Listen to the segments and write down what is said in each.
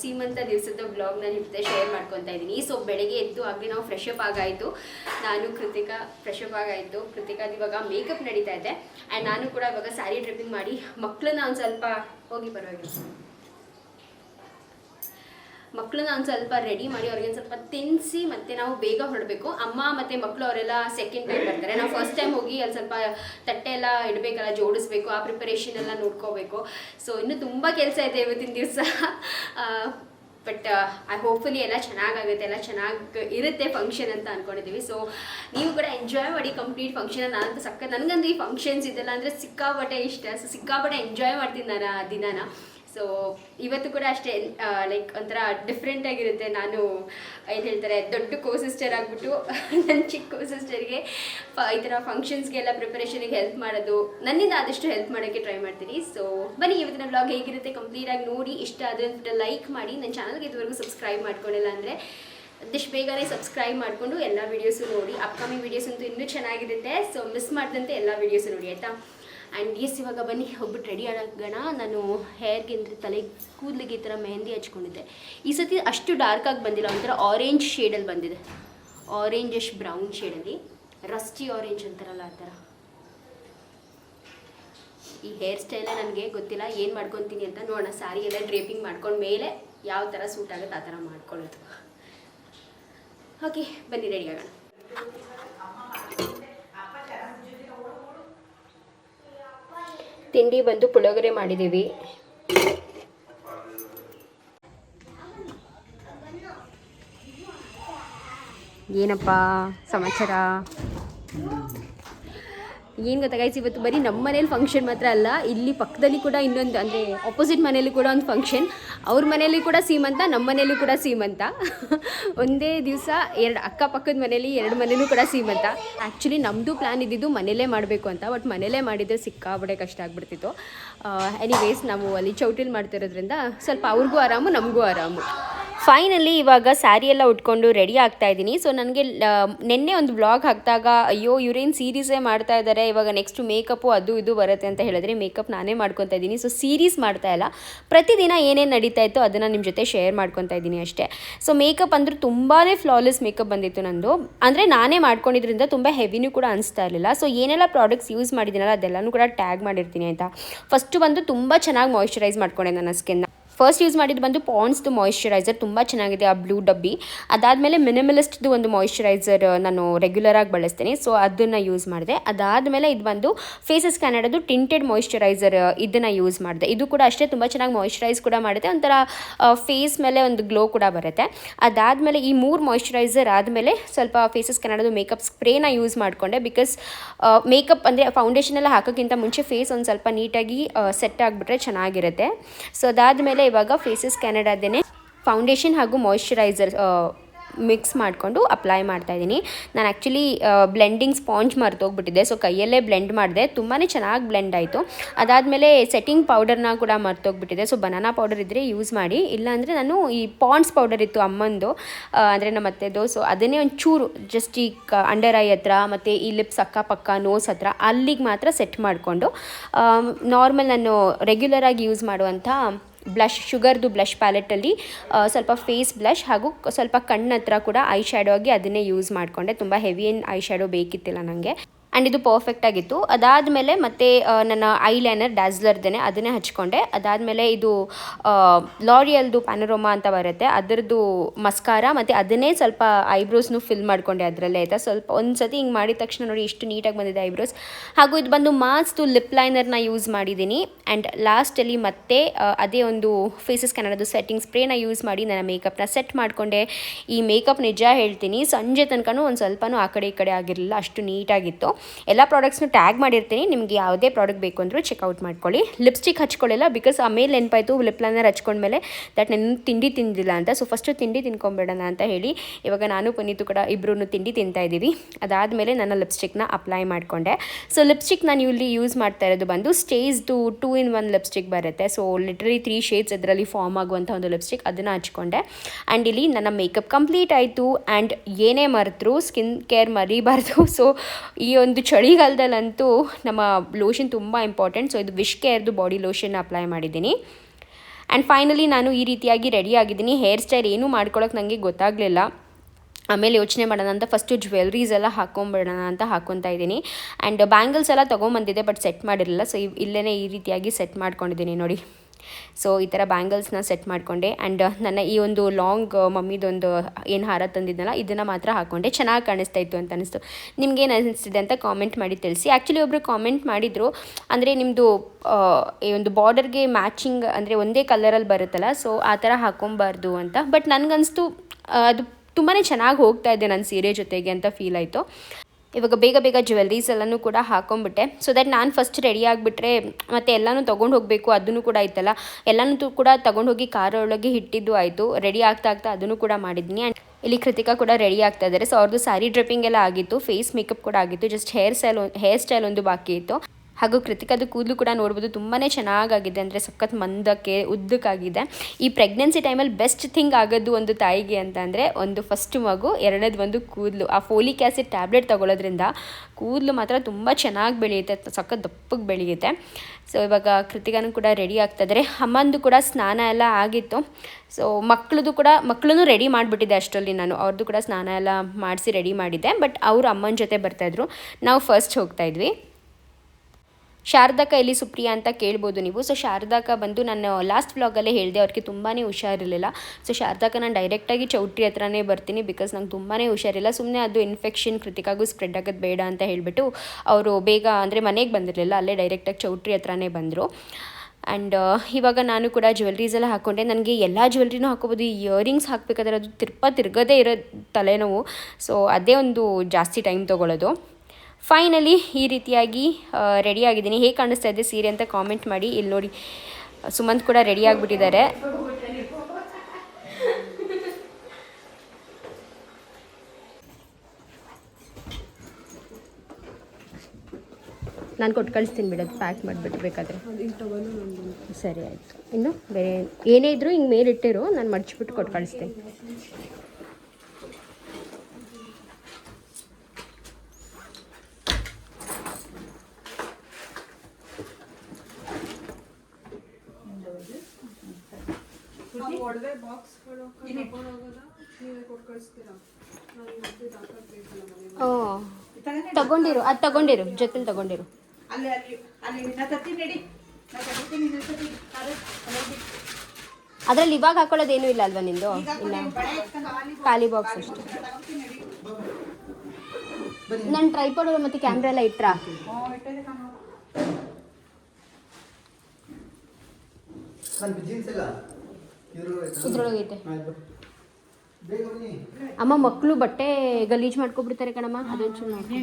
ಸೀಮಂತ ದಿವಸದ ಬ್ಲಾಗ್ ನಾನು ಜೊತೆ ಶೇರ್ ಮಾಡ್ಕೊತಾ ಇದ್ದೀನಿ. ಸೊ ಬೆಳಗ್ಗೆ ಎದ್ದು ಆಗಲಿ ನಾವು ಫ್ರೆಶ್ ಅಪ್ ಆಗಾಯಿತು. ನಾನು ಕೃತಿಕಾ ಫ್ರೆಶ್ ಅಪ್ ಆಗಾಯಿತು. ಕೃತಿಕಾದ ಇವಾಗ ಮೇಕಪ್ ನಡೀತಾ ಇದೆ. ಆ್ಯಂಡ್ ನಾನು ಕೂಡ ಇವಾಗ ಸ್ಯಾರಿ ಡ್ರಿಪ್ಪಿಂಗ್ ಮಾಡಿ ಮಕ್ಕಳನ್ನ ಒಂದು ಸ್ವಲ್ಪ ಹೋಗಿ ಪರವಾಗಿಲ್ಲ ಮಕ್ಕಳನ್ನ ಒಂದು ಸ್ವಲ್ಪ ರೆಡಿ ಮಾಡಿ ಅವ್ರಿಗೆ ಒಂದು ಸ್ವಲ್ಪ ತಿನ್ನಿಸಿ ಮತ್ತೆ ನಾವು ಬೇಗ ಹೊರಡಬೇಕು. ಅಮ್ಮ ಮತ್ತು ಮಕ್ಕಳು ಅವರೆಲ್ಲ ಸೆಕೆಂಡ್ ಟೈಮ್ ಬರ್ತಾರೆ. ನಾವು ಫಸ್ಟ್ ಟೈಮ್ ಹೋಗಿ ಅಲ್ಲಿ ಸ್ವಲ್ಪ ತಟ್ಟೆ ಎಲ್ಲ ಇಡಬೇಕಲ್ಲ, ಜೋಡಿಸ್ಬೇಕು, ಆ ಪ್ರಿಪರೇಷನ್ ಎಲ್ಲ ನೋಡ್ಕೋಬೇಕು. ಸೊ ಇನ್ನೂ ತುಂಬ ಕೆಲಸ ಇದೆ ಇವತ್ತಿನ ದಿವಸ. ಬಟ್ ಐ ಹೋಪ್ಫುಲಿ ಎಲ್ಲ ಚೆನ್ನಾಗಾಗುತ್ತೆ, ಎಲ್ಲ ಚೆನ್ನಾಗಿ ಇರುತ್ತೆ ಫಂಕ್ಷನ್ ಅಂತ ಅಂದ್ಕೊಂಡಿದ್ದೀವಿ ಸೊ ನೀವು ಕೂಡ ಎಂಜಾಯ್ ಮಾಡಿ ಕಂಪ್ಲೀಟ್ ಫಂಕ್ಷನ್ ನಾನಂತೂ ಸಕ್ಕ ನನಗಂತೂ ಈ ಫಂಕ್ಷನ್ಸ್ ಇದೆಲ್ಲ ಅಂದರೆ ಸಿಕ್ಕಾಪಟ್ಟೆ ಇಷ್ಟ. ಸೊ ಸಿಕ್ಕಾಪಟ್ಟೆ ಎಂಜಾಯ್ ಮಾಡ್ತೀನಿ ನಾನು ಆ ದಿನಾನ? ಸೊ ಇವತ್ತು ಕೂಡ ಅಷ್ಟೇ ಲೈಕ್ ಒಂಥರ ಡಿಫ್ರೆಂಟ್ ಆಗಿರುತ್ತೆ. ನಾನು ಏನು ಹೇಳ್ತಾರೆ, ದೊಡ್ಡ ಕೋ ಸಿಸ್ಟರ್ ಆಗಿಬಿಟ್ಟು ನನ್ನ ಚಿಕ್ಕ ಕೋ ಸಿಸ್ಟರ್ಗೆ ಈ ಥರ ಫಂಕ್ಷನ್ಸ್ಗೆಲ್ಲ ಪ್ರಿಪರೇಷನಿಗೆ ಹೆಲ್ಪ್ ಮಾಡೋದು, ನನ್ನಿಂದ ಆದಷ್ಟು ಹೆಲ್ಪ್ ಮಾಡೋಕ್ಕೆ ಟ್ರೈ ಮಾಡ್ತೀನಿ. ಸೊ ಬನ್ನಿ, ಇವತ್ತಿನ ಬ್ಲಾಗ್ ಹೇಗಿರುತ್ತೆ ಕಂಪ್ಲೀಟಾಗಿ ನೋಡಿ, ಇಷ್ಟ ಆದರೆ ಲೈಕ್ ಮಾಡಿ ನನ್ನ ಚಾನಲ್ಗೆ ಇದುವರೆಗೂ ಸಬ್ಸ್ಕ್ರೈಬ್ ಮಾಡ್ಕೊಂಡಿಲ್ಲ ಅಂದರೆ, ಅದಿಷ್ಟು ಬೇಗನೆ ಸಬ್ಸ್ಕ್ರೈಬ್ ಮಾಡಿಕೊಂಡು, ಎಲ್ಲ ವೀಡಿಯೋಸು ನೋಡಿ ಅಪ್ಕಮಿಂಗ್ ವೀಡಿಯೋಸ್ ಅಂತೂ ಇನ್ನೂ ಚೆನ್ನಾಗಿರುತ್ತೆ. ಸೊ ಮಿಸ್ ಮಾಡಿದಂತೆ ಎಲ್ಲ ವೀಡಿಯೋಸು ನೋಡಿ, ಆಯಿತಾ? ಆ್ಯಂಡ್ ಎಸ್ ಇವಾಗ ಬನ್ನಿ ಹೋಗ್ಬಿಟ್ಟು ರೆಡಿ ಆಗೋಣ. ನಾನು ಹೇರ್ಗೆ ಅಂದರೆ ತಲೆ ಕೂದಲಿಗೆ ಈ ಥರ ಮೆಹಂದಿ ಹಚ್ಕೊಂಡಿದ್ದೆ. ಈ ಸತಿ ಅಷ್ಟು ಡಾರ್ಕಾಗಿ ಬಂದಿಲ್ಲ, ಒಂಥರ ಆರೆಂಜ್ ಶೇಡಲ್ಲಿ ಬಂದಿದೆ. ಆರೆಂಜ್ ಬ್ರೌನ್ ಶೇಡಲ್ಲಿ ರಸ್ಟಿ ಆರೆಂಜ್ ಅಂತಾರಲ್ಲ ಆ ಥರ ಈ ಹೇರ್ ಸ್ಟೈಲೇ ನನಗೆ ಗೊತ್ತಿಲ್ಲ, ಏನು ಮಾಡ್ಕೊತೀನಿ ಅಂತ ನೋಡೋಣ. ಸ್ಯಾರಿ ಎಲ್ಲ ಡ್ರೇಪಿಂಗ್ ಮಾಡ್ಕೊಂಡ ಮೇಲೆ ಯಾವ ಥರ ಸೂಟ್ ಆಗುತ್ತೆ, ಆ ಥರ ಮಾಡ್ಕೊಳ್ಳೋದು. ಓಕೆ ಬನ್ನಿ ರೆಡಿ ಆಗೋಣ. ತಿಂಡಿ ಬಂದು ಪುಳಿಯೋಗರೆ ಮಾಡಿದ್ದೀವಿ. ಏನಪ್ಪ ಸಮಾಚಾರ? ಏನು ಗೊತ್ತಾ ಗೈಸ್ ಇವತ್ತು ಬರೀ ನಮ್ಮ ಮನೇಲಿ ಫಂಕ್ಷನ್ ಮಾತ್ರ ಅಲ್ಲ, ಇಲ್ಲಿ ಪಕ್ಕದಲ್ಲಿ ಕೂಡ ಇನ್ನೊಂದು, ಅಂದರೆ ಆಪೋಸಿಟ್ ಮನೇಲಿ ಕೂಡ ಒಂದು ಫಂಕ್ಷನ್ ಅವ್ರ ಮನೇಲಿ ಕೂಡ ಸೀಮಂತ ನಮ್ಮ ಮನೇಲಿ ಕೂಡ ಸೀಮಂತ. ಒಂದೇ ದಿವಸ ಎರಡು ಅಕ್ಕಪಕ್ಕದ ಮನೇಲಿ ಎರಡು ಮನೇಲೂ ಕೂಡ ಸೀಮಂತ. ಆ್ಯಕ್ಚುಲಿ ನಮ್ಮದು ಪ್ಲ್ಯಾನ್ ಇದ್ದಿದ್ದು ಮನೇಲೇ ಮಾಡಬೇಕು ಅಂತ ಬಟ್ ಮನೇಲೇ ಮಾಡಿದರೆ ಸಿಕ್ಕಾಬಡೆ ಕಷ್ಟ ಆಗ್ಬಿಡ್ತಿತ್ತು. ಎನಿವೇಸ್ ನಾವು ಅಲ್ಲಿ ಚೌಟಿಲಿ ಮಾಡ್ತಿರೋದ್ರಿಂದ ಸ್ವಲ್ಪ ಅವ್ರಿಗೂ ಆರಾಮು, ನಮಗೂ ಆರಾಮು. ಫೈನಲಿ ಇವಾಗ ಸ್ಯಾರಿ ಎಲ್ಲ ಉಟ್ಕೊಂಡು ರೆಡಿ ಆಗ್ತಾ ಇದ್ದೀನಿ. ಸೊ ನನಗೆ ನಿನ್ನೆ ಒಂದು ಬ್ಲಾಗ್ ಹಾಕಿದಾಗ, ಅಯ್ಯೋ, ಇವ್ರೇನು ಸೀರೀಸೇ ಮಾಡ್ತಾ ಇದ್ದಾರೆ ಇವಾಗ ನೆಕ್ಸ್ಟ್ ಮೇಕಪ್ಪು ಅದು ಇದು ಬರುತ್ತೆ ಅಂತ ಹೇಳಿದ್ರೆ ಮೇಕಪ್ ನಾನೇ ಮಾಡ್ಕೊತಾ ಇದ್ದೀನಿ. ಸೊ ಸೀರೀಸ್ ಮಾಡ್ತಾ ಇಲ್ಲ. ಪ್ರತಿದಿನ ಏನೇನು ನಡೀತಾ ಇತ್ತು ಅದನ್ನು ನಿಮ್ಮ ಜೊತೆ ಶೇರ್ ಮಾಡ್ಕೊತಾ ಇದ್ದೀನಿ ಅಷ್ಟೇ. ಸೊ ಮೇಕಪ್ ಅಂದ್ರೆ ತುಂಬಾ ಫ್ಲಾಲೆಸ್ ಮೇಕಪ್ ಬಂದಿತ್ತು ನಂದು. ಅಂದರೆ ನಾನೇ ಮಾಡ್ಕೊಂಡಿದ್ರಿಂದ ತುಂಬ ಹೆವಿನೂ ಕೂಡ ಅನಿಸ್ತಾ ಇರಲಿಲ್ಲ. ಸೊ ಏನೆಲ್ಲ ಪ್ರಾಡಕ್ಟ್ಸ್ ಯೂಸ್ ಮಾಡಿದ್ದೀನಲ್ಲ, ಅದೆಲ್ಲನೂ ಕೂಡ ಟ್ಯಾಗ್ ಮಾಡಿರ್ತೀನಿ, ಆಯಿತಾ? ಫಸ್ಟು ಬಂದು ತುಂಬ ಚೆನ್ನಾಗಿ ಮಾಯಿಶ್ಚರೈಸ್ ಮಾಡ್ಕೊಂಡೆ ನನ್ನ ಸ್ಕಿನ್ನ ಫಸ್ಟ್ ಯೂಸ್ ಮಾಡಿದ್ದು ಬಂದು ಪಾಂಡ್ಸ್ದು ಮಾಯಿಶ್ಚರೈಸರ್ ತುಂಬ ಚೆನ್ನಾಗಿದೆ ಆ ಬ್ಲೂ ಡಬ್ಬಿ. ಅದಾದಮೇಲೆ ಮಿನಿಮಲಿಸ್ಟ್ದು ಒಂದು ಮಾಯಿಶ್ಚರೈಸರ್ ನಾನು ರೆಗ್ಯುಲರಾಗಿ ಬಳಸ್ತೀನಿ. ಸೊ ಅದನ್ನು ಯೂಸ್ ಮಾಡಿದೆ. ಅದಾದಮೇಲೆ ಇದು ಬಂದು ಫೇಸಸ್ ಕ್ಯಾನಡದು ಟಿಂಟೆಡ್ ಮಾಯಿಶ್ಚರೈಸರ್ ಇದನ್ನು ಯೂಸ್ ಮಾಡಿದೆ. ಇದು ಕೂಡ ಅಷ್ಟೇ ತುಂಬ ಚೆನ್ನಾಗಿ ಮಾಯಿಶ್ಚರೈಸ್ ಕೂಡ ಮಾಡುತ್ತೆ. ಒಂಥರ ಫೇಸ್ ಮೇಲೆ ಒಂದು ಗ್ಲೋ ಕೂಡ ಬರುತ್ತೆ. ಅದಾದಮೇಲೆ ಈ ಮೂರು ಮಾಯಿಶ್ಚರೈಸರ್ ಆದಮೇಲೆ ಸ್ವಲ್ಪ ಫೇಸಸ್ ಕನ್ನಡದು ಮೇಕಪ್ ಸ್ಪ್ರೇನ ಯೂಸ್ ಮಾಡಿಕೊಂಡೆ. ಬಿಕಾಸ್ ಮೇಕಪ್ ಅಂದರೆ ಫೌಂಡೇಶನ್ ಎಲ್ಲ ಹಾಕೋಕ್ಕಿಂತ ಮುಂಚೆ ಫೇಸ್ ಒಂದು ಸ್ವಲ್ಪ ನೀಟಾಗಿ ಸೆಟ್ ಆಗಿಬಿಟ್ರೆ ಚೆನ್ನಾಗಿರುತ್ತೆ. ಸೊ ಅದಾದಮೇಲೆ ಇವಾಗ ಫೇಸಸ್ ಕೆನಡಾದೇನೆ ಫೌಂಡೇಶನ್ ಹಾಗೂ ಮಾಯಿಶ್ಚರೈಸರ್ ಮಿಕ್ಸ್ ಮಾಡಿಕೊಂಡು ಅಪ್ಲೈ ಮಾಡ್ತಾ ಇದ್ದೀನಿ. ನಾನು ಆ್ಯಕ್ಚುಲಿ ಬ್ಲೆಂಡಿಂಗ್ ಸ್ಪಾಂಜ್ ಮರ್ತೋಗ್ಬಿಟ್ಟಿದ್ದೆ ಸೊ ಕೈಯಲ್ಲೇ ಬ್ಲೆಂಡ್ ಮಾಡಿದೆ. ತುಂಬಾ ಚೆನ್ನಾಗಿ ಬ್ಲೆಂಡ್ ಆಯಿತು. ಅದಾದಮೇಲೆ ಸೆಟ್ಟಿಂಗ್ ಪೌಡರ್ನ ಕೂಡ ಮರ್ತೋಗ್ಬಿಟ್ಟಿದೆ. ಸೊ ಬನಾನಾ ಪೌಡರ್ ಇದ್ದರೆ ಯೂಸ್ ಮಾಡಿ. ಇಲ್ಲಾಂದರೆ ನಾನು ಈ ಪಾಂಡ್ಸ್ ಪೌಡರ್ ಇತ್ತು ಅಮ್ಮಂದು ಅಂದರೆ ನಮ್ಮ ಅತ್ತೆದು. ಸೊ ಅದನ್ನೇ ಒಂದು ಚೂರು ಜಸ್ಟ್ ಈ ಕ ಅಂಡರ್ ಐ ಹತ್ರ ಮತ್ತು ಈ ಲಿಪ್ಸ್ ಅಕ್ಕಪಕ್ಕ ನೋಸ್ ಹತ್ರ ಅಲ್ಲಿಗೆ ಮಾತ್ರ ಸೆಟ್ ಮಾಡಿಕೊಂಡು ನಾರ್ಮಲ್ ನಾನು ರೆಗ್ಯುಲರಾಗಿ ಯೂಸ್ ಮಾಡುವಂಥ ಬ್ಲಷ್ ಶುಗರ್ದು ಬ್ಲಷ್ ಪ್ಯಾಲೆಟಲ್ಲಿ ಸ್ವಲ್ಪ ಫೇಸ್ ಬ್ಲಷ್ ಹಾಗೂ ಸ್ವಲ್ಪ ಕಣ್ಣ ಹತ್ರ ಕೂಡ ಐ ಶ್ಯಾಡೋ ಆಗಿ ಅದನ್ನೇ ಯೂಸ್ ಮಾಡಿಕೊಂಡೆ. ತುಂಬ ಹೆವಿ ಏನು ಐ ಶ್ಯಾಡೋ ಬೇಕಿತ್ತಿಲ್ಲ ನನಗೆ ಆ್ಯಂಡ್ ಇದು ಪರ್ಫೆಕ್ಟ್ ಆಗಿತ್ತು. ಅದಾದಮೇಲೆ ಮತ್ತೆ ನನ್ನ ಐ ಲೈನರ್ ಡ್ಯಾಸ್ಲರ್ದೇನೆ ಅದನ್ನೇ ಹಚ್ಕೊಂಡೆ. ಅದಾದಮೇಲೆ ಇದು ಲಾರಿಯಲ್ದು ಪ್ಯಾನರೋಮಾ ಅಂತ ಬರುತ್ತೆ. ಅದರದ್ದು ಮಸ್ಕಾರ ಮತ್ತು ಅದನ್ನೇ ಸ್ವಲ್ಪ ಐಬ್ರೋಸ್ನು ಫಿಲ್ ಮಾಡಿಕೊಂಡೆ ಅದರಲ್ಲೇ, ಆಯಿತಾ? ಸ್ವಲ್ಪ ಒಂದು ಸತಿ ಹಿಂಗೆ ಮಾಡಿದ ತಕ್ಷಣ ನೋಡಿ ಎಷ್ಟು ನೀಟಾಗಿ ಬಂದಿದೆ ಐಬ್ರೋಸ್ ಹಾಗೂ ಇದು ಬಂದು ಮಾಸ್ತು ಲಿಪ್ ಲೈನರ್ನ ಯೂಸ್ ಮಾಡಿದ್ದೀನಿ ಆ್ಯಂಡ್ ಲಾಸ್ಟಲ್ಲಿ ಮತ್ತೆ ಅದೇ ಒಂದು ಫೇಸಸ್ ಕನ್ನಡದು ಸೆಟ್ಟಿಂಗ್ ಸ್ಪ್ರೇನ ಯೂಸ್ ಮಾಡಿ ನನ್ನ ಮೇಕಪ್ನ ಸೆಟ್ ಮಾಡಿಕೊಂಡೆ. ಈ ಮೇಕಪ್ ನಿಜ ಹೇಳ್ತೀನಿ, ಸಂಜೆ ತನಕನೂ ಒಂದು ಸ್ವಲ್ಪನೂ ಆ ಕಡೆ ಈ ಕಡೆ ಆಗಿರಲಿಲ್ಲ. ಅಷ್ಟು ನೀಟಾಗಿತ್ತು. ಎಲ್ಲ ಪ್ರಾಡಕ್ಟ್ಸ್ನು ಟ್ಯಾಗ್ ಮಾಡಿರ್ತೀನಿ. ನಿಮಗೆ ಯಾವುದೇ ಪ್ರಾಡಕ್ಟ್ ಬೇಕು ಅಂದರೂ ಚೆಕ್ಔಟ್ ಮಾಡ್ಕೊಳ್ಳಿ. ಲಿಪ್ಸ್ಟಿಕ್ ಹಚ್ಕೊಳ್ಳಿಲ್ಲ ಬಿಕಾಸ್ ಆಮೇಲೆ ನೆನಪಾಯಿತು ಲಿಪ್ ಲೈನರ್ ಹಚ್ಕೊಂಡ್ಮೇಲೆ ದಟ್ ನಾನು ತಿಂಡಿ ತಿಂದಿಲ್ಲ ಅಂತ. ಸೊ ಫಸ್ಟು ತಿಂಡಿ ತಿನ್ಕೊಂಬೇಡೋಣ ಅಂತ ಹೇಳಿ ಇವಾಗ ನಾನು, ಪುನೀತು ಕೂಡ ಇಬ್ಬರೂ ತಿಂಡಿ ತಿಂತಾ ಇದ್ದೀವಿ. ಅದಾದಮೇಲೆ ನನ್ನ ಲಿಪ್ಸ್ಟಿಕ್ನ ಅಪ್ಲೈ ಮಾಡಿಕೊಂಡೆ. ಸೊ ಲಿಪ್ಸ್ಟಿಕ್ ನಾನು ಇಲ್ಲಿ ಯೂಸ್ ಮಾಡ್ತಾ ಇರೋದು ಬಂದು ಸ್ಟೇಜ್ದು ಟೂ ಇನ್ ಒನ್ ಲಿಪ್ಸ್ಟಿಕ್ ಬರುತ್ತೆ. ಸೊ ಲಿಟ್ರಲಿ ತ್ರೀ ಶೇಡ್ಸ್ ಅದರಲ್ಲಿ ಫಾರ್ಮ್ ಆಗುವಂಥ ಒಂದು ಲಿಪ್ಸ್ಟಿಕ್ ಅದನ್ನು ಹಚ್ಕೊಂಡೆ. ಆ್ಯಂಡ್ ಇಲ್ಲಿ ನನ್ನ ಮೇಕಪ್ ಕಂಪ್ಲೀಟ್ ಆಯಿತು. ಆ್ಯಂಡ್ ಏನೇ ಮರೆತರು ಸ್ಕಿನ್ ಕೇರ್ ಮರಿಬಾರ್ದು. ಸೊ ಈ ಒಂದು ಒಂದು ಚಳಿಗಾಲದಲ್ಲಂತೂ ನಮ್ಮ ಲೋಷನ್ ತುಂಬ ಇಂಪಾರ್ಟೆಂಟ್ ಸೊ ಇದು ವಿಶ್ ಕೇರ್ದು ಬಾಡಿ ಲೋಷನ್ ಅಪ್ಲೈ ಮಾಡಿದ್ದೀನಿ. ಆ್ಯಂಡ್ ಫೈನಲಿ ನಾನು ಈ ರೀತಿಯಾಗಿ ರೆಡಿ ಆಗಿದ್ದೀನಿ. ಹೇರ್ ಸ್ಟೈಲ್ ಏನೂ ಮಾಡ್ಕೊಳ್ಳೋಕೆ ನನಗೆ ಗೊತ್ತಾಗಲಿಲ್ಲ. ಆಮೇಲೆ ಯೋಚನೆ ಮಾಡೋಣ ಅಂತ ಫಸ್ಟು ಜ್ಯುವೆಲ್ರೀಸ್ ಎಲ್ಲ ಹಾಕೊಂಬಿಡೋಣ ಅಂತ ಹಾಕೊತಾ ಇದ್ದೀನಿ. ಆ್ಯಂಡ್ ಬ್ಯಾಂಗಲ್ಸ್ ಎಲ್ಲ ತೊಗೊಂಬಂದಿದೆ ಬಟ್ ಸೆಟ್ ಮಾಡಿರಲಿಲ್ಲ. ಸೊ ಇಲ್ಲೇ ಈ ರೀತಿಯಾಗಿ ಸೆಟ್ ಮಾಡ್ಕೊಂಡಿದ್ದೀನಿ ನೋಡಿ. ಸೊ ಈ ಥರ ಬ್ಯಾಂಗಲ್ಸ್ನ ಸೆಟ್ ಮಾಡಿಕೊಂಡೆ. ಆ್ಯಂಡ್ ನನ್ನ ಈ ಒಂದು ಲಾಂಗ್ ಮಮ್ಮಿದೊಂದು ಏನು ಹಾರ ತಂದಿದ್ನಲ್ಲ, ಇದನ್ನು ಮಾತ್ರ ಹಾಕ್ಕೊಂಡೆ ಚೆನ್ನಾಗಿ ಕಾಣಿಸ್ತಾ ಇತ್ತು ಅಂತ ಅನಿಸ್ತು. ನಿಮ್ಗೇನು ಅನಿಸ್ತಿದೆ ಅಂತ ಕಾಮೆಂಟ್ ಮಾಡಿ ತಿಳಿಸಿ. ಆ್ಯಕ್ಚುಲಿ ಒಬ್ಬರು ಕಾಮೆಂಟ್ ಮಾಡಿದರು, ಅಂದರೆ ನಿಮ್ಮದು ಈ ಒಂದು ಬಾರ್ಡರ್ಗೆ ಮ್ಯಾಚಿಂಗ್ ಅಂದರೆ ಒಂದೇ ಕಲರಲ್ಲಿ ಬರುತ್ತಲ್ಲ ಸೊ ಆ ಥರ ಹಾಕೊಬಾರ್ದು ಅಂತ. ಬಟ್ ನನಗನ್ನಿಸ್ತು ಅದು ತುಂಬಾ ಚೆನ್ನಾಗಿ ಹೋಗ್ತಾ ಇದೆ ನನ್ನ ಸೀರೆ ಜೊತೆಗೆ ಅಂತ ಫೀಲ್ ಆಯಿತು. ಇವಾಗ ಬೇಗ ಬೇಗ ಜ್ಯುವೆಲ್ರೀಸ್ ಎಲ್ಲನೂ ಕೂಡ ಹಾಕೊಂಡ್ಬಿಟ್ಟೆ. ಸೊ ದಟ್ ನಾನು ಫಸ್ಟ್ ರೆಡಿ ಆಗಿಬಿಟ್ರೆ ಮತ್ತು ಎಲ್ಲನೂ ತೊಗೊಂಡು ಹೋಗಬೇಕು, ಅದನ್ನು ಕೂಡ ಆಯ್ತಲ್ಲ. ಎಲ್ಲನೂ ಕೂಡ ತೊಗೊಂಡು ಹೋಗಿ ಕಾರೊಳಗೆ ಇಟ್ಟಿದ್ದು ಆಯಿತು. ರೆಡಿ ಆಗ್ತಾ ಆಗ್ತಾ ಅದನ್ನು ಕೂಡ ಮಾಡಿದ್ನಿ. ಆ್ಯಂಡ್ ಇಲ್ಲಿ ಕೃತಿಕಾ ಕೂಡ ರೆಡಿ ಆಗ್ತಾ ಇದ್ದಾರೆ ಸೊ ಅವ್ರದ್ದು ಸ್ಯಾರಿ ಡ್ರಿಪ್ಪಿಂಗ್ ಎಲ್ಲ ಆಗಿತ್ತು. ಫೇಸ್ ಮೇಕಪ್ ಕೂಡ ಆಗಿತ್ತು. Just hair style hair style ಒಂದು ಬಾಕಿ ಇತ್ತು. ಹಾಗೂ ಕೃತಿಕದ ಕೂದಲು ಕೂಡ ನೋಡ್ಬೋದು. ತುಂಬಾ ಚೆನ್ನಾಗಾಗಿದೆ. ಅಂದರೆ ಸಖತ್ ಮಂದಕ್ಕೆ, ಉದ್ದಕ್ಕಾಗಿದೆ. ಈ ಪ್ರೆಗ್ನೆನ್ಸಿ ಟೈಮಲ್ಲಿ ಬೆಸ್ಟ್ ಥಿಂಗ್ ಆಗೋದು ಒಂದು ತಾಯಿಗೆ ಅಂತ ಅಂದರೆ ಒಂದು ಫಸ್ಟ್ ಮಗು, ಎರಡನೇದು ಒಂದು ಕೂದಲು. ಆ ಫೋಲಿಕ್ ಆ್ಯಸಿಡ್ ಟ್ಯಾಬ್ಲೆಟ್ ತೊಗೊಳೋದ್ರಿಂದ ಕೂದಲು ಮಾತ್ರ ತುಂಬ ಚೆನ್ನಾಗಿ ಬೆಳೆಯುತ್ತೆ. ಸಖತ್ ದಪ್ಪಗೆ ಬೆಳೆಯುತ್ತೆ. ಸೊ ಇವಾಗ ಕೃತಿಕನೂ ಕೂಡ ರೆಡಿ ಆಗ್ತಾಯಿದ್ದಾರೆ ಅಮ್ಮಂದು ಕೂಡ ಸ್ನಾನ ಎಲ್ಲ ಆಗಿತ್ತು. ಸೊ ಮಕ್ಕಳದು ಕೂಡ ಮಕ್ಕಳೂ ರೆಡಿ ಮಾಡಿಬಿಟ್ಟಿದ್ದೆ ಅಷ್ಟರಲ್ಲಿ ನಾನು. ಅವ್ರದ್ದು ಕೂಡ ಸ್ನಾನ ಎಲ್ಲ ಮಾಡಿಸಿ ರೆಡಿ ಮಾಡಿದ್ದೆ ಬಟ್ ಅವರು ಅಮ್ಮನ ಜೊತೆ ಬರ್ತಾಯಿದ್ರು ನಾವು ಫಸ್ಟ್ ಹೋಗ್ತಾ ಇದ್ವಿ ಶಾರದಾಕ ಎಲ್ಲಿ ಸುಪ್ರಿಯಾ ಅಂತ ಕೇಳ್ಬೋದು ನೀವು. ಸೊ ಶಾರದಾಕ ಬಂದು ನಾನು ಲಾಸ್ಟ್ ವ್ಲಾಗಲ್ಲೇ ಹೇಳಿದೆ, ಅವ್ರಿಗೆ ತುಂಬಾ ಹುಷಾರಿರಲಿಲ್ಲ. ಸೊ ಶಾರದಕ್ಕ ನಾನು ಡೈರೆಕ್ಟಾಗಿ ಚೌಟ್ರಿ ಹತ್ರನೇ ಬರ್ತೀನಿ ಬಿಕಾಸ್ ನಂಗೆ ತುಂಬಾ ಹುಷಾರಿಲ್ಲ. ಸುಮ್ಮನೆ ಅದು ಇನ್ಫೆಕ್ಷನ್ ಕೃತಿಕಾಗೂ ಸ್ಪ್ರೆಡ್ ಆಗೋದು ಬೇಡ ಅಂತ ಹೇಳಿಬಿಟ್ಟು ಅವರು ಬೇಗ ಅಂದರೆ ಮನೆಗೆ ಬಂದಿರಲಿಲ್ಲ, ಅಲ್ಲೇ ಡೈರೆಕ್ಟಾಗಿ ಚೌಟ್ರಿ ಹತ್ರನೇ ಬಂದರು. ಆ್ಯಂಡ್ ಇವಾಗ ನಾನು ಕೂಡ ಜ್ಯುವೆಲ್ರೀಸ್ ಎಲ್ಲ ಹಾಕ್ಕೊಂಡೆ ನನಗೆ ಎಲ್ಲ ಜ್ಯುವೆಲ್ರಿನೂ ಹಾಕೋಬೋದು. ಇಯರಿಂಗ್ಸ್ ಹಾಕಬೇಕಾದ್ರೆ ಅದು ತಿರ್ಪ ತಿರ್ಗದೇ ಇರೋ ತಲೆನೋವು. ಸೊ ಅದೇ ಒಂದು ಜಾಸ್ತಿ ಟೈಮ್ ತೊಗೊಳ್ಳೋದು ಫೈನಲಿ ಈ ರೀತಿಯಾಗಿ ರೆಡಿ ಆಗಿದ್ದೀನಿ. ಹೇಗೆ ಕಾಣಿಸ್ತಾ ಇದೆ ಸೀರೆ ಅಂತ ಕಾಮೆಂಟ್ ಮಾಡಿ. ಇಲ್ಲಿ ನೋಡಿ, ಸುಮಂತ್ ಕೂಡ ರೆಡಿ ಆಗಿಬಿಟ್ಟಿದ್ದಾರೆ. ನಾನು ಕೊಟ್ಟು ಕಳಿಸ್ತೀನಿ ಬಿಡೋದು ಪ್ಯಾಕ್ ಮಾಡಿಬಿಟ್ಟು ಬೇಕಾದರೆ. ಸರಿ ಆಯಿತು. ಇನ್ನು ಬೇರೆ ಏನೇ ಇದ್ದರೂ ಹಿಂಗೆ ಮೇಲಿಟ್ಟಿರು ನಾನು ಮಡ್ಚಿಬಿಟ್ಟು ಕೊಟ್ಟು ಕಳಿಸ್ತೀನಿ ಒಡವೆ ಬಾಕ್ಸ್ಗಳು ತಗೊಂಡು ಹೋಗೋದ ನೀವೇ ಕೊಟ್ಟು ಕಳಿಸ್ತೀರಾ ನಾನು ಮತ್ತೆ ಹಾಕಬೇಕಲ್ಲ ಮನೆಗೆ ಓ ತಗೊಂಡಿರು ಅದು ತಗೊಂಡಿರು ಜೊತೆಲಿ ತಗೊಂಡಿರು. ಅಲ್ಲಿ ಅಲ್ಲಿ ಅಲ್ಲಿ ನಾ ತರ್ತೀನಿ ನಡಿ ನಾ ತರ್ತೀನಿ ನೀನು ತರ್ತೀನಿ. ಅದು ಅಲ್ಲಿ ಅದರಲ್ಲಿ ಇವಾಗ ಹಾಕೊಳ್ಳೋದೇನೂ ಇಲ್ಲ ಅಲ್ವಾ ನಿಂದು? ಇಲ್ಲ. ಖಾಲಿ ಬಾಕ್ಸ್ ಅಷ್ಟು. ನಾನು ಟ್ರೈಪಾಡ್ ಮತ್ತು ಕ್ಯಾಮ್ರಾ ಎಲ್ಲ ಇಟ್ರಾ? ಹ್ಞೂ, ಇಟ್ಟದೆ ಕಾಣು. ನಾನು ಜೀನ್ಸ್ ಇಲ್ಲ ಇದ್ರೊಳಗೆ ಐತೆ. ಇದ್ರೊಳಗೆ ಐತೆ. ಆಯ್ತು ಬನ್ನಿ. ಬೇಗ ಬನ್ನಿ. ಅಮ್ಮ ಮಕ್ಕಳು ಬಟ್ಟೆ ಗಲೀಜು ಮಾಡ್ಕೊಬಿಡ್ತಾರೆ ಕಣಮ್ಮ. ಅದೊಂಚೂರು ನೋಡಿ.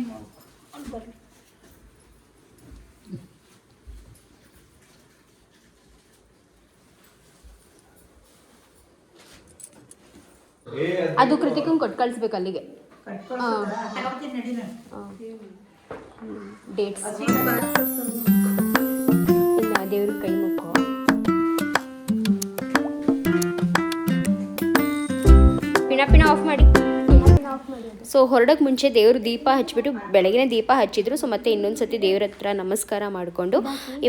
ಅದು ಕೃತಿಕಂಗೆ ಕೊಟ್ಟು ಕಳಿಸ್ಬೇಕು ಅಲ್ಲಿಗೆ. ಡೇಟ್ಸ್. ದೇವ್ರ ಕೈ ಮುಕ್ಕೋ ಪಿಣ ಪಿಣ ಆಫ್ ಮಾಡಿ. ಸೊ ಹೊರಡಕ್ಕೆ ಮುಂಚೆ ದೇವ್ರ ದೀಪ ಹಚ್ಚಿಬಿಟ್ಟು ಬೆಳಗಿನ ದೀಪ ಹಚ್ಚಿದ್ರು. ಸೊ ಮತ್ತೆ ಇನ್ನೊಂದು ಸತಿ ದೇವ್ರ ಹತ್ರ ನಮಸ್ಕಾರ ಮಾಡಿಕೊಂಡು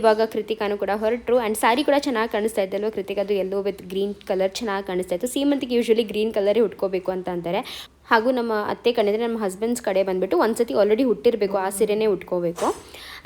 ಇವಾಗ ಕೃತಿಕಾನು ಕೂಡ ಹೊರಟರು. ಆ್ಯಂಡ್ ಸಾರಿ ಕೂಡ ಚೆನ್ನಾಗಿ ಕಾಣಿಸ್ತಾ ಇದ್ದಲ್ವ ಕೃತಿಕದು ಎಲ್ಲೋ ವಿತ್ ಗ್ರೀನ್ ಕಲರ್ ಚೆನ್ನಾಗಿ ಕಾಣಿಸ್ತಾ ಇತ್ತು. ಸೀಮಂತಿಗೆ ಯೂಶ್ವಲಿ ಗ್ರೀನ್ ಕಲರೇ ಉಟ್ಕೋಬೇಕು ಅಂತ ಅಂತಾರೆ. ಹಾಗೂ ನಮ್ಮ ಅತ್ತೆ ಕಡೆ ನಮ್ಮ ಹಸ್ಬೆಂಡ್ಸ್ ಕಡೆ ಬಂದುಬಿಟ್ಟು ಒಂದು ಸತಿ ಆಲ್ರೆಡಿ ಹುಟ್ಟಿರಬೇಕು ಆ ಸೀರೆನೇ ಉಟ್ಕೋಬೇಕು.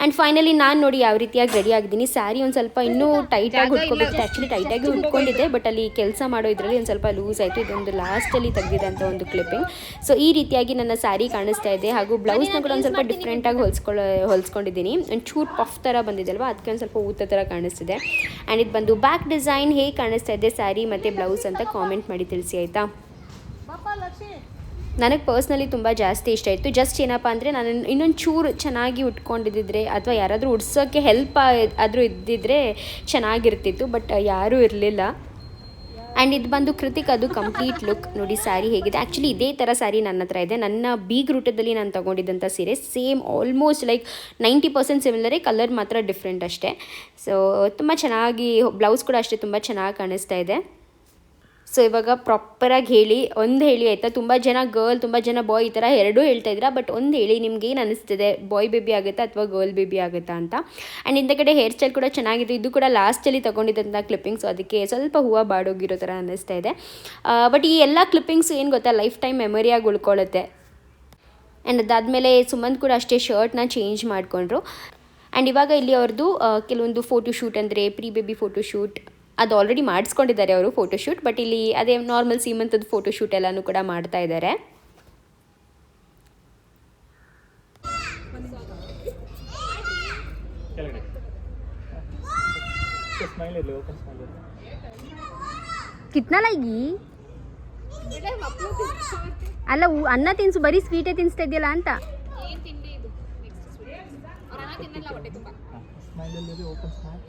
ಆ್ಯಂಡ್ ಫೈನಲಿ ನಾನು ನೋಡಿ ಯಾವ ರೀತಿಯಾಗಿ ರೆಡಿ ಆಗಿದ್ದೀನಿ. ಸ್ಯಾರಿ ಒಂದು ಸ್ವಲ್ಪ ಇನ್ನೂ ಟೈಟಾಗಿ ಉಟ್ಕೋಬೇಕು. ಆ್ಯಕ್ಚುಲಿ ಟೈಟಾಗಿ ಉಟ್ಕೊಂಡಿದ್ದೆ ಬಟ್ ಅಲ್ಲಿ ಕೆಲಸ ಮಾಡೋ ಇದರಲ್ಲಿ ಒಂದು ಸ್ವಲ್ಪ ಲೂಸ್ ಆಯಿತು. ಇದೊಂದು ಲಾಸ್ಟಲ್ಲಿ ತೆಗೆದಿದ್ದಂಥ ಒಂದು ಕ್ಲಿಪ್ಪಿಂಗ್ ಸೊ ಈ ರೀತಿಯಾಗಿ ನನ್ನ ಸ್ಯಾರಿ ಕಾಣಿಸ್ತಾ ಇದೆ. ಹಾಗೂ ಬ್ಲೌಸ್ನ ಕೂಡ ಒಂದು ಸ್ವಲ್ಪ ಡಿಫ್ರೆಂಟಾಗಿ ಹೊಲ್ಸ್ಕೊಳ್ಳೋ ಹೊಲ್ಸ್ಕೊಂಡಿದ್ದೀನಿ. ಒಂದು ಚೂಟ್ ಪಫ್ ಥರ ಬಂದಿದೆ ಅಲ್ವಾ? ಅದಕ್ಕೆ ಒಂದು ಸ್ವಲ್ಪ ಊತ ಥರ ಕಾಣಿಸ್ತಿದೆ. ಆ್ಯಂಡ್ ಇದು ಬಂದು ಬ್ಯಾಕ್ ಡಿಸೈನ್ ಹೇಗೆ ಕಾಣಿಸ್ತಾ ಇದೆ ಸ್ಯಾರಿ ಮತ್ತು ಬ್ಲೌಸ್ ಅಂತ ಕಾಮೆಂಟ್ ಮಾಡಿ ತಿಳಿಸಿ ಆಯಿತಾ? ನನಗೆ ಪರ್ಸ್ನಲಿ ತುಂಬ ಜಾಸ್ತಿ ಇಷ್ಟ ಇತ್ತು. ಜಸ್ಟ್ ಏನಪ್ಪ ಅಂದರೆ ನಾನು ಇನ್ನೊಂದು ಚೂರು ಚೆನ್ನಾಗಿ ಉಟ್ಕೊಂಡಿದ್ದಿದ್ರೆ ಅಥವಾ ಯಾರಾದರೂ ಉಡ್ಸೋಕ್ಕೆ ಹೆಲ್ಪ್ ಆದರೂ ಇದ್ದಿದ್ರೆ ಚೆನ್ನಾಗಿರ್ತಿತ್ತು ಬಟ್ ಯಾರೂ ಇರಲಿಲ್ಲ. ಆ್ಯಂಡ್ ಇದು ಬಂದು ಕೃತಿಕ್ ಅದು ಕಂಪ್ಲೀಟ್ ಲುಕ್ ನೋಡಿ ಸ್ಯಾರಿ ಹೇಗಿದೆ. ಆ್ಯಕ್ಚುಲಿ ಇದೇ ಥರ ಸ್ಯಾರಿ ನನ್ನ ಹತ್ರ ಇದೆ. ನನ್ನ ಬೀಗ್ ರೂಟದಲ್ಲಿ ನಾನು ತೊಗೊಂಡಿದ್ದಂಥ ಸೀರೆ same almost like ninety percent ಸಿಮಿಲರೇ colour ಮಾತ್ರ ಡಿಫ್ರೆಂಟ್ ಅಷ್ಟೇ. ಸೊ ತುಂಬ ಚೆನ್ನಾಗಿ ಬ್ಲೌಸ್ ಕೂಡ ಅಷ್ಟೇ ತುಂಬ ಚೆನ್ನಾಗಿ ಕಾಣಿಸ್ತಾ ಇದೆ. ಸೊ ಇವಾಗ ಪ್ರಾಪರಾಗಿ ಹೇಳಿ, ಒಂದು ಹೇಳಿ ಆಯಿತಾ? ತುಂಬ ಜನ ಗರ್ಲ್ ತುಂಬ ಜನ ಬಾಯ್ ಈ ಥರ ಎರಡೂ ಹೇಳ್ತಾ ಇದ್ದೀರಾ ಬಟ್ ಒಂದು ಹೇಳಿ, ನಿಮ್ಗೆ ಏನು ಅನಿಸ್ತಿದೆ? ಬಾಯ್ ಬೇಬಿ ಆಗುತ್ತಾ ಅಥವಾ ಗರ್ಲ್ ಬೇಬಿ ಆಗುತ್ತಾ ಅಂತ? ಆ್ಯಂಡ್ ಇಂಥ ಕಡೆ ಹೇರ್ ಸ್ಟೈಲ್ ಕೂಡ ಚೆನ್ನಾಗಿದೆ. ಇದು ಕೂಡ ಲಾಸ್ಟಲ್ಲಿ ತೊಗೊಂಡಿದ್ದಂಥ ಕ್ಲಿಪ್ಪಿಂಗ್ಸ್ ಅದಕ್ಕೆ ಸ್ವಲ್ಪ ಹೂವು ಬಾಡೋಗಿರೋ ಥರ ಅನ್ನಿಸ್ತಾ ಇದೆ. ಬಟ್ ಈ ಎಲ್ಲ ಕ್ಲಿಪ್ಪಿಂಗ್ಸ್ ಏನು ಗೊತ್ತಾ? ಲೈಫ್ ಟೈಮ್ ಮೆಮೊರಿಯಾಗಿ ಉಳ್ಕೊಳ್ಳುತ್ತೆ ಆ್ಯಂಡ್ ಅದಾದಮೇಲೆ ಸುಮಂತ್ ಕೂಡ ಅಷ್ಟೇ ಶರ್ಟ್ನ ಚೇಂಜ್ ಮಾಡಿಕೊಂಡ್ರು. ಆ್ಯಂಡ್ ಇವಾಗ ಇಲ್ಲಿ ಅವ್ರದ್ದು ಕೆಲವೊಂದು ಫೋಟೋ ಶೂಟ್ ಅಂದರೆ ಪ್ರೀ ಬೇಬಿ ಫೋಟೋ ಶೂಟ್ ಅದು ಆಲ್ರೆಡಿ ಮಾಡಿಸ್ಕೊಂಡಿದ್ದಾರೆ ಅವರು ಫೋಟೋಶೂಟ್ ಬಟ್ ಇಲ್ಲಿ ಅದೇ ನಾರ್ಮಲ್ ಸೀಮಂತದ ಫೋಟೋಶೂಟ್ ಎಲ್ಲಾನು ಎಲ್ಲನೂ ಕೂಡ ಮಾಡ್ತಾ ಇದ್ದಾರೆ. ಕಿತ್ನಾ ಲೈಗಿ ಅಲ್ಲ ಅನ್ನ ತಿನ್ಸು ಬರೀ ಸ್ವೀಟೇ ತಿನ್ಸ್ತಾ ಇದೆಯಲ್ಲ ಅಂತ. ಸ್ಮೈಲ್ ಅಲ್ಲಿ open smile